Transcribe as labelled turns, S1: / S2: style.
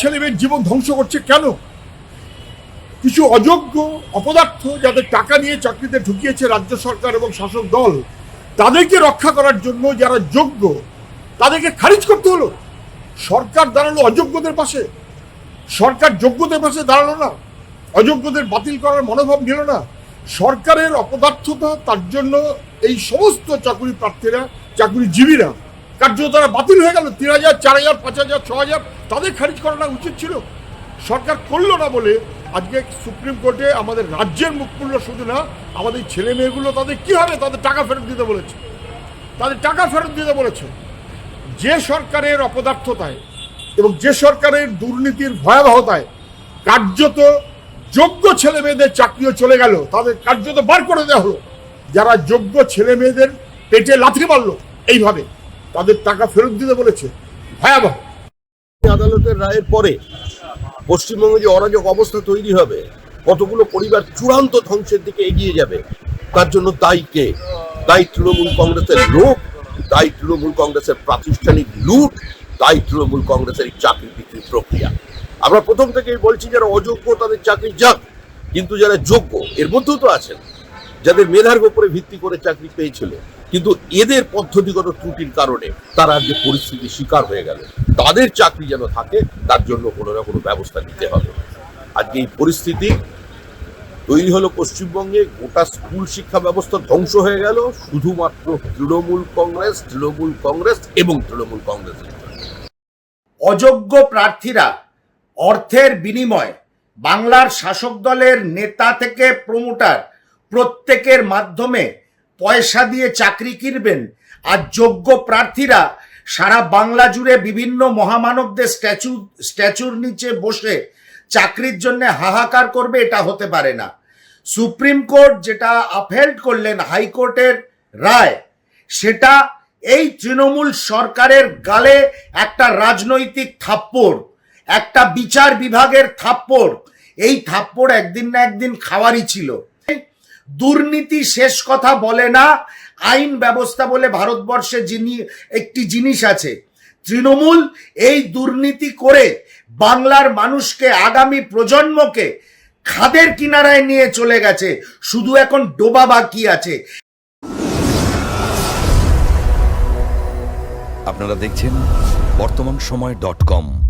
S1: ছেলেমেয়ের জীবন ধ্বংস করছে কেন? কিছু অযোগ্য অপদার্থ যাদের টাকা নিয়ে চাকরিতে ঢুকিয়েছে রাজ্য সরকার এবং শাসক দল, তাদেরকে রক্ষা করার জন্য যারা যোগ্য, তাদেরকে খারিজ করতে হলো। সরকার দাঁড়াল অযোগ্যদের পাশে। সরকার যোগ্যদের পাশে দাঁড়াল না। অযোগ্যদের বাতিল করার মনোভাব নিল না। সরকারের অপদার্থতা তার জন্য এই সমস্ত চাকরি প্রার্থীরা, চাকরিজীবীরা কার্য তারা বাতিল হয়ে গেল। তিন হাজার, চার হাজার, পাঁচ হাজার, ছ হাজার, তাদের খারিজ করাটা উচিত ছিল। সরকার করল না বলে আজকে সুপ্রিম কোর্টে আমাদের রাজ্যের মুখ খুললো শুধু না, আমাদের ছেলে মেয়েগুলো তাদের কি হবে? তাদের টাকা ফেরত দিতে বলেছে। তাদের টাকা ফেরত দিতে বলেছে। যে সরকারের অপদার্থতায় এবং যে সরকারের দুর্নীতির ভয়াবহতায় কার্যত যোগ্য ছেলে মেয়েদের চাকরিও চলে গেল, তাদের কার্যত বার করে দেওয়া হলো। যারা যোগ্য ছেলে মেয়েদের পেটে লাথি মারলো, এইভাবে। তাদের টাকা ফেরত দিতে বলেছে। ভয়াবহ।
S2: আদালতের রায়ের পরে পশ্চিমবঙ্গে যে অরাজক অবস্থা তৈরি হবে, কতগুলো পরিবার চূড়ান্ত ধ্বংসের দিকে এগিয়ে যাবে, তার জন্য দায়ী কে? দায়ী তৃণমূল কংগ্রেসের লোক, দায়ী তৃণমূল কংগ্রেসের প্রাতিষ্ঠানিক লুট, দায়ী তৃণমূল কংগ্রেসের চাকরি বিক্রির প্রক্রিয়া। আমরা প্রথম থেকেই বলছি, যারা অযোগ্য তাদের চাকরি যাক, কিন্তু যারা যোগ্য, এর মধ্যেও তো আছেন, যাদের মেধার উপরে ভিত্তি করে চাকরি পেয়েছিল। কিন্তু এদের পদ্ধতিগত ত্রুটির কারণে তারা যে পরিস্থিতির শিকার হয়ে গেল, তাদের চাকরি যেন থাকে, তার জন্য কোনো না কোনো ব্যবস্থা নিতে হবে। আজকে এই পরিস্থিতি তৈরি হলো পশ্চিমবঙ্গে, গোটা স্কুল শিক্ষা ব্যবস্থা ধ্বংস হয়ে গেল, শুধুমাত্র তৃণমূল কংগ্রেস তৃণমূল কংগ্রেস এবং তৃণমূল কংগ্রেস
S3: অযোগ্য প্রার্থীরা অর্থের বিনিময় বাংলার শাসক দলের নেতা থেকে প্রমোটার প্রত্যেকের মাধ্যমে পয়সা দিয়ে চাকরি কিনবেন আর যোগ্য প্রার্থীরা সারা বাংলা জুড়ে বিভিন্ন মহামানবদের স্ট্যাচু, স্ট্যাচুর নিচে বসে চাকরির জন্য হাহাকার করবে এটা হতে পারে না। সুপ্রিম কোর্ট যেটা আপহেল্ড করলেন হাইকোর্টের রায়, সেটা এই তৃণমূল সরকারের গালে একটা রাজনৈতিক থাপ্পড়, একটা বিচার বিভাগের থাপ্পড়। এই থাপ্পড় একদিন না একদিন খাওয়ারই ছিল। দুর্নীতি শেষ কথা বলে না। আইন ব্যবস্থা বলে ভারতবর্ষে যিনি একটি জিনিস আছে, তৃণমূল, এই দুর্নীতি করে বাংলার মানুষকে আগামী প্রজন্মকে খাদের কিনারায় নিয়ে চলে গেছে। শুধু এখন ডোবা বাকি আছে।
S4: আপনারা দেখছেন বর্তমান সময় ডট কম।